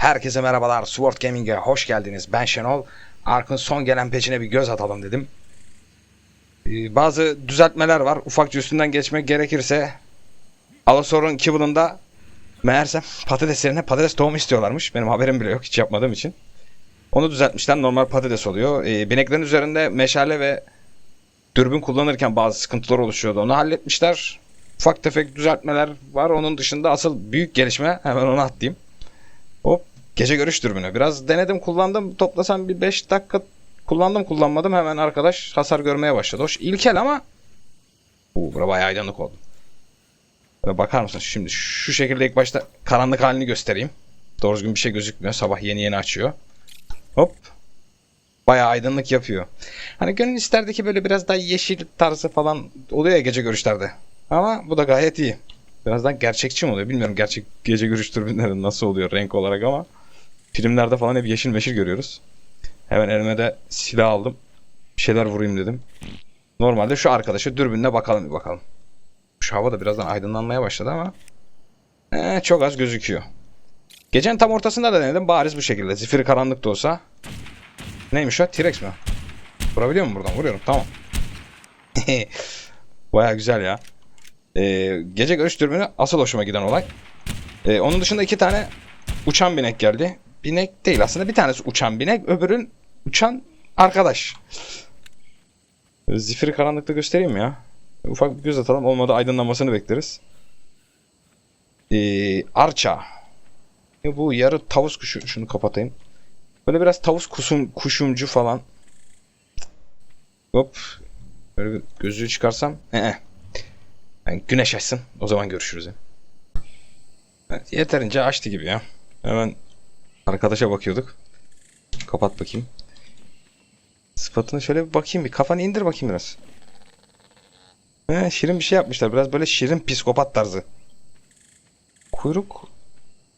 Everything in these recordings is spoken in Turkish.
Herkese merhabalar. Sword Gaming'e hoş geldiniz. Ben Şenol. Ark'ın son gelen peçine bir göz atalım dedim. Ee, bazı düzeltmeler var. Ufakça üstünden geçmek gerekirse Alasor'un Kibble'ında meğersem patates yerine patates tohumu istiyorlarmış. Benim haberim bile yok hiç yapmadığım için. Onu düzeltmişler. Normal patates oluyor. Ee, bineklerin üzerinde meşale ve dürbün kullanırken bazı sıkıntılar oluşuyordu. Onu halletmişler. Ufak tefek düzeltmeler var. Onun dışında asıl büyük gelişme hemen onu atlayayım. Gece görüş dürbünü. Biraz denedim kullandım. Toplasam bir 5 dakika kullandım kullanmadım. Hemen arkadaş hasar görmeye başladı. Hoş ilkel ama Uuu bura bayağı aydınlık oldu. Böyle bakar mısın şimdi şu şekilde ilk başta karanlık halini göstereyim. Doğru düzgün bir şey gözükmüyor. Sabah yeni yeni açıyor. Hop. Bayağı aydınlık yapıyor. Hani gönül isterdi ki böyle biraz daha yeşil tarzı falan oluyor ya gece görüşlerde. Ama bu da gayet iyi. Birazdan gerçekçi mi oluyor bilmiyorum gerçek gece görüş türbinleri nasıl oluyor renk olarak ama filmlerde falan hep yeşil meşil görüyoruz. Hemen elime de silah aldım. Bir şeyler vurayım dedim. Normalde şu arkadaşa dürbünle bakalım bir bakalım. Şu hava da birazdan aydınlanmaya başladı ama ee, çok az gözüküyor. Gecenin tam ortasında da denedim bariz bu şekilde. Zifiri karanlık da olsa. Neymiş o? T-Rex mi? Vurabiliyor mu buradan? Vuruyorum tamam. Baya güzel ya. Ee, gece görüş dürbünü asıl hoşuma giden olay. Ee, onun dışında iki tane uçan binek geldi. Binek değil aslında bir tanesi uçan binek öbürün uçan arkadaş. Zifiri karanlıkta göstereyim ya? Ufak bir göz atalım olmadı aydınlanmasını bekleriz. Ee, arça. Bu yarı tavus kuşu şunu kapatayım. Böyle biraz tavus kusum, kuşumcu falan. Hop. Böyle bir gözlüğü çıkarsam. Ee. Yani güneş açsın. O zaman görüşürüz. ya. Evet, yeterince açtı gibi ya. Hemen arkadaşa bakıyorduk. Kapat bakayım. Sıfatına şöyle bir bakayım bir. Kafanı indir bakayım biraz. He, şirin bir şey yapmışlar. Biraz böyle şirin psikopat tarzı. Kuyruk.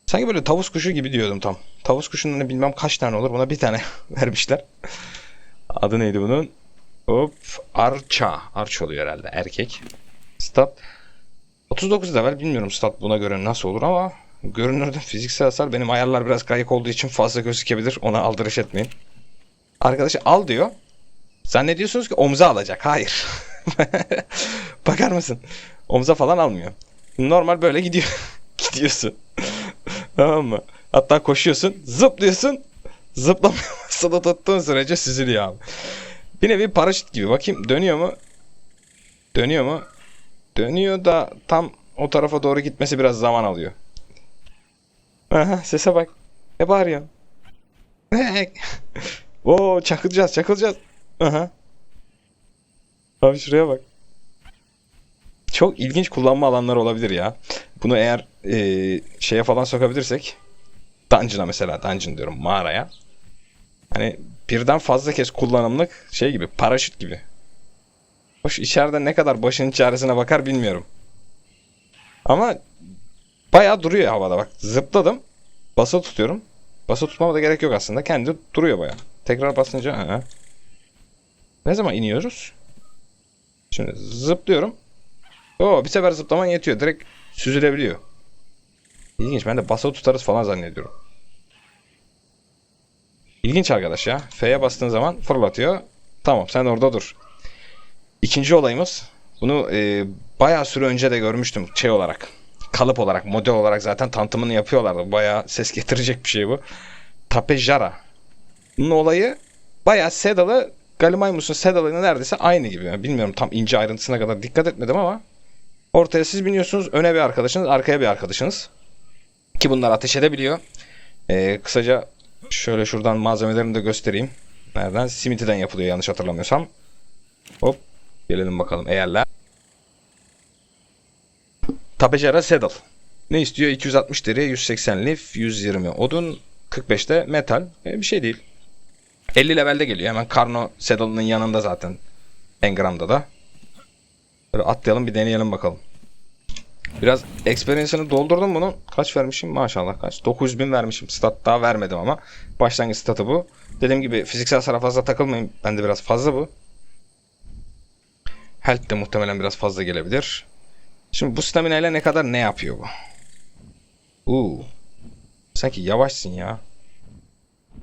Sanki böyle tavus kuşu gibi diyordum tam. Tavus kuşunun hani bilmem kaç tane olur. Buna bir tane vermişler. Adı neydi bunun? Hop. Arça. Arça oluyor herhalde. Erkek. Stat 39 level bilmiyorum stat buna göre nasıl olur ama görünürde fiziksel hasar benim ayarlar biraz kayık olduğu için fazla gözükebilir. Ona aldırış etmeyin. Arkadaşı al diyor. Zannediyorsunuz ki omza alacak. Hayır. Bakar mısın? Omza falan almıyor. Normal böyle gidiyor. Gidiyorsun. tamam mı? Hatta koşuyorsun. Zıplıyorsun. Zıplamaya da tuttuğun sürece süzülüyor abi. Bir nevi paraşüt gibi. Bakayım dönüyor mu? Dönüyor mu? Dönüyor da tam o tarafa doğru gitmesi biraz zaman alıyor. Aha sese bak. Ne bağırıyor? Oo çakılacağız çakılacağız. Aha. Abi şuraya bak. Çok ilginç kullanma alanları olabilir ya. Bunu eğer e, şeye falan sokabilirsek Dungeon'a mesela Dungeon diyorum mağaraya. Hani birden fazla kez kullanımlık şey gibi paraşüt gibi. Hoş içeride ne kadar başının çaresine bakar bilmiyorum. Ama bayağı duruyor havada bak. Zıpladım. Basa tutuyorum. Basa tutmama da gerek yok aslında. Kendi duruyor bayağı. Tekrar basınca hı. Ne zaman iniyoruz? Şimdi zıplıyorum. Oo bir sefer zıplaman yetiyor. Direkt süzülebiliyor. İlginç. Ben de basa tutarız falan zannediyorum. İlginç arkadaş ya. F'ye bastığın zaman fırlatıyor. Tamam sen orada dur. İkinci olayımız bunu e, bayağı süre önce de görmüştüm şey olarak. Kalıp olarak, model olarak zaten tanıtımını yapıyorlardı. Bayağı ses getirecek bir şey bu. Tapejara. Bunun olayı bayağı Sedal'ı Galimaymus'un Sedal'ıyla neredeyse aynı gibi. Yani bilmiyorum tam ince ayrıntısına kadar dikkat etmedim ama ortaya siz biniyorsunuz. Öne bir arkadaşınız, arkaya bir arkadaşınız. Ki bunlar ateş edebiliyor. E, kısaca şöyle şuradan malzemelerini de göstereyim. Nereden? Simity'den yapılıyor yanlış hatırlamıyorsam. Hop Gelelim bakalım eğerler. Tapejara Saddle. Ne istiyor? 260 deri, 180 lif, 120 odun, 45'te metal. E, bir şey değil. 50 levelde geliyor. Hemen Karno Saddle'ın yanında zaten. Engram'da da. Böyle atlayalım bir deneyelim bakalım. Biraz experience'ını doldurdum bunun. Kaç vermişim? Maşallah kaç. 900 bin vermişim. Stat daha vermedim ama. Başlangıç statı bu. Dediğim gibi fiziksel hasara fazla takılmayın. Bende biraz fazla bu. Health de muhtemelen biraz fazla gelebilir. Şimdi bu stamina ile ne kadar ne yapıyor bu? Uuu. Sanki yavaşsın ya.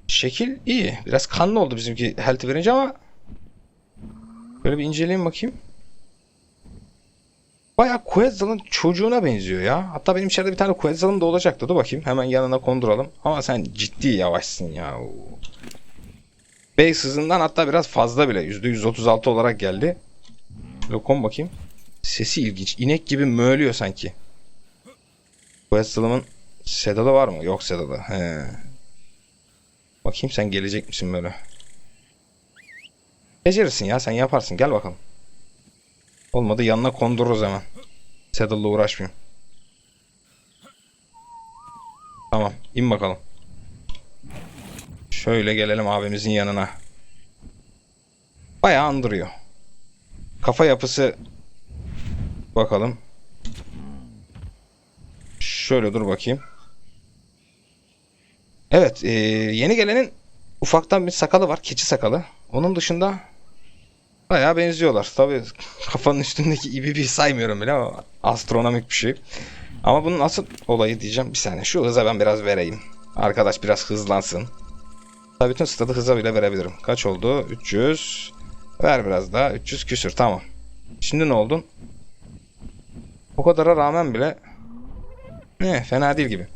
Şekil iyi. Biraz kanlı oldu bizimki health verince ama böyle bir inceleyeyim bakayım. Bayağı Quetzal'ın çocuğuna benziyor ya. Hatta benim içeride bir tane Quetzal'ım da olacaktı. Dur bakayım. Hemen yanına konduralım. Ama sen ciddi yavaşsın ya. Base hızından hatta biraz fazla bile. %136 olarak geldi. Lokon bakayım. Sesi ilginç. İnek gibi möğlüyor sanki. Quetzal'ımın sedalı var mı? Yok sedalı. He. Bakayım sen gelecek misin böyle? Becerirsin ya sen yaparsın. Gel bakalım. Olmadı yanına kondururuz hemen. Saddle'la uğraşmayayım. Tamam in bakalım. Şöyle gelelim abimizin yanına. Bayağı andırıyor. Kafa yapısı bakalım. Şöyle dur bakayım. Evet, e, yeni gelenin ufaktan bir sakalı var, keçi sakalı. Onun dışında bayağı benziyorlar. Tabii kafanın üstündeki ibi bir saymıyorum bile ama astronomik bir şey. Ama bunun asıl olayı diyeceğim bir saniye. Şu hıza ben biraz vereyim. Arkadaş biraz hızlansın. Tabii bütün stadı hıza bile verebilirim. Kaç oldu? 300. Ver biraz daha. 300 küsür tamam. Şimdi ne oldun? O kadara rağmen bile ne fena değil gibi.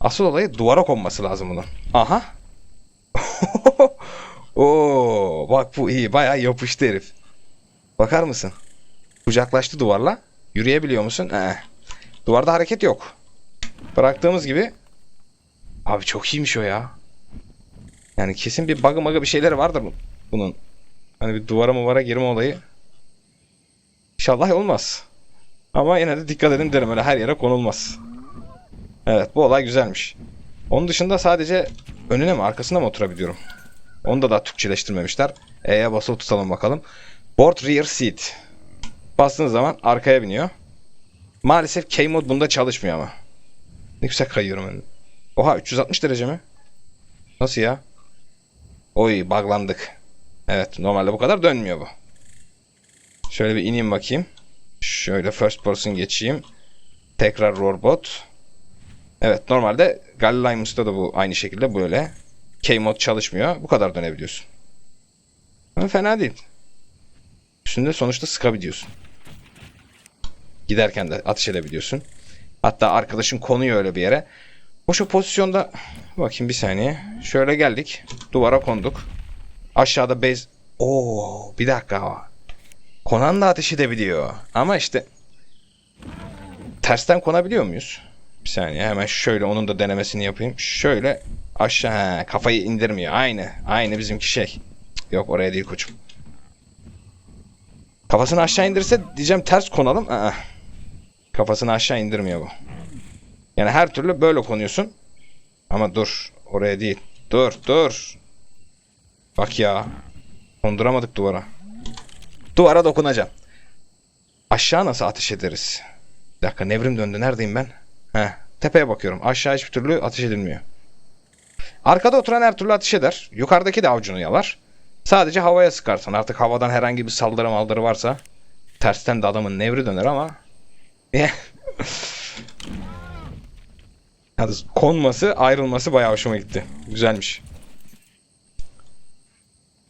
Asıl olayı duvara konması lazım bunun. Aha. Oo, bak bu iyi. Bayağı yapıştı herif. Bakar mısın? Kucaklaştı duvarla. Yürüyebiliyor musun? Ee. Duvarda hareket yok. Bıraktığımız gibi. Abi çok iyiymiş o ya. Yani kesin bir bug'ı magı bir şeyleri vardır bu- bunun. Hani bir duvara muvara girme olayı. İnşallah olmaz. Ama yine de dikkat edin derim öyle her yere konulmaz. Evet bu olay güzelmiş. Onun dışında sadece önüne mi arkasına mı oturabiliyorum? Onu da daha Türkçeleştirmemişler. E'ye basılı tutalım bakalım. Board rear seat. Bastığınız zaman arkaya biniyor. Maalesef K-Mod bunda çalışmıyor ama. Ne güzel kayıyorum ben. Oha 360 derece mi? Nasıl ya? Oy buglandık. Evet normalde bu kadar dönmüyor bu. Şöyle bir ineyim bakayım. Şöyle first person geçeyim. Tekrar roarbot. Evet normalde Gallimus'ta da bu aynı şekilde böyle. K-mod çalışmıyor. Bu kadar dönebiliyorsun. Ama fena değil. Üstünde sonuçta sıkabiliyorsun. Giderken de atış edebiliyorsun. Hatta arkadaşın konuyor öyle bir yere. O şu pozisyonda bakayım bir saniye. Şöyle geldik. Duvara konduk. Aşağıda base... Oo, bir dakika. Konan da ateş edebiliyor. Ama işte tersten konabiliyor muyuz? Bir saniye hemen şöyle onun da denemesini yapayım. Şöyle aşağı kafayı indirmiyor. Aynı. Aynı bizimki şey. Yok oraya değil koçum. Kafasını aşağı indirse diyeceğim ters konalım. Aa. Kafasını aşağı indirmiyor bu. Yani her türlü böyle konuyorsun. Ama dur. Oraya değil. Dur dur. Bak ya. Konduramadık duvara. Duvara dokunacağım. Aşağı nasıl ateş ederiz? Bir dakika nevrim döndü. Neredeyim ben? Heh, tepeye bakıyorum. Aşağı hiçbir türlü ateş edilmiyor. Arkada oturan her türlü ateş eder. Yukarıdaki de avucunu yalar. Sadece havaya sıkarsan artık havadan herhangi bir saldırı maldırı varsa tersten de adamın nevri döner ama konması ayrılması bayağı hoşuma gitti. Güzelmiş.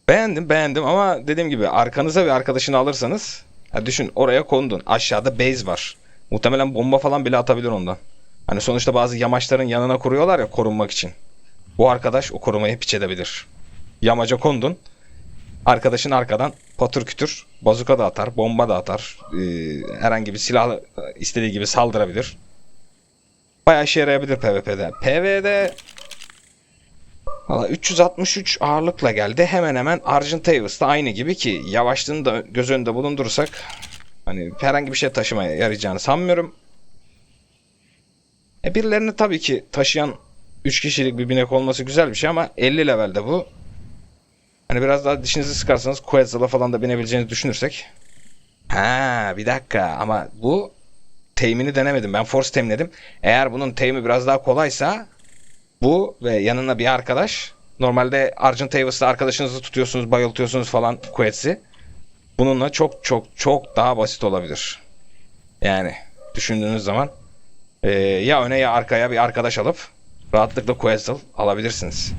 Beğendim beğendim ama dediğim gibi arkanıza bir arkadaşını alırsanız ya düşün oraya kondun aşağıda base var. Muhtemelen bomba falan bile atabilir ondan. Hani sonuçta bazı yamaçların yanına kuruyorlar ya korunmak için. Bu arkadaş o korumayı piç edebilir. Yamaca kondun. Arkadaşın arkadan patır kütür bazuka da atar, bomba da atar. Ee, herhangi bir silah istediği gibi saldırabilir. Bayağı işe yarayabilir PvP'de. PvE'de Valla 363 ağırlıkla geldi. Hemen hemen Argentavis'ta aynı gibi ki yavaşlığını da göz önünde bulundurursak hani herhangi bir şey taşımaya yarayacağını sanmıyorum. E birilerini tabii ki taşıyan 3 kişilik bir binek olması güzel bir şey ama 50 levelde bu. Hani biraz daha dişinizi sıkarsanız Quetzal'a falan da binebileceğinizi düşünürsek. Ha bir dakika ama bu teğimini denemedim. Ben Force teamledim. Eğer bunun teğimi biraz daha kolaysa bu ve yanına bir arkadaş. Normalde Argentavis'ta arkadaşınızı tutuyorsunuz, bayıltıyorsunuz falan Quetz'i. Bununla çok çok çok daha basit olabilir. Yani düşündüğünüz zaman eee, ya öne ya arkaya bir arkadaş alıp rahatlıkla Quetzal alabilirsiniz.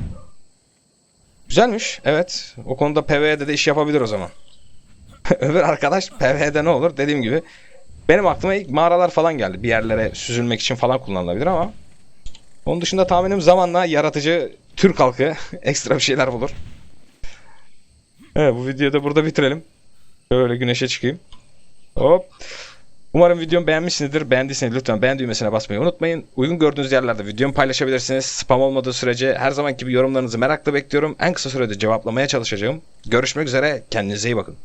Güzelmiş. Evet. O konuda PvE'de de iş yapabilir o zaman. Öbür arkadaş PvE'de ne olur? Dediğim gibi benim aklıma ilk mağaralar falan geldi. Bir yerlere süzülmek için falan kullanılabilir ama onun dışında tahminim zamanla yaratıcı Türk halkı ekstra bir şeyler bulur. Evet bu videoyu da burada bitirelim. Böyle güneşe çıkayım. Hop. Umarım videomu beğenmişsinizdir. Beğendiyseniz lütfen beğen düğmesine basmayı unutmayın. Uygun gördüğünüz yerlerde videomu paylaşabilirsiniz. Spam olmadığı sürece her zamanki gibi yorumlarınızı merakla bekliyorum. En kısa sürede cevaplamaya çalışacağım. Görüşmek üzere. Kendinize iyi bakın.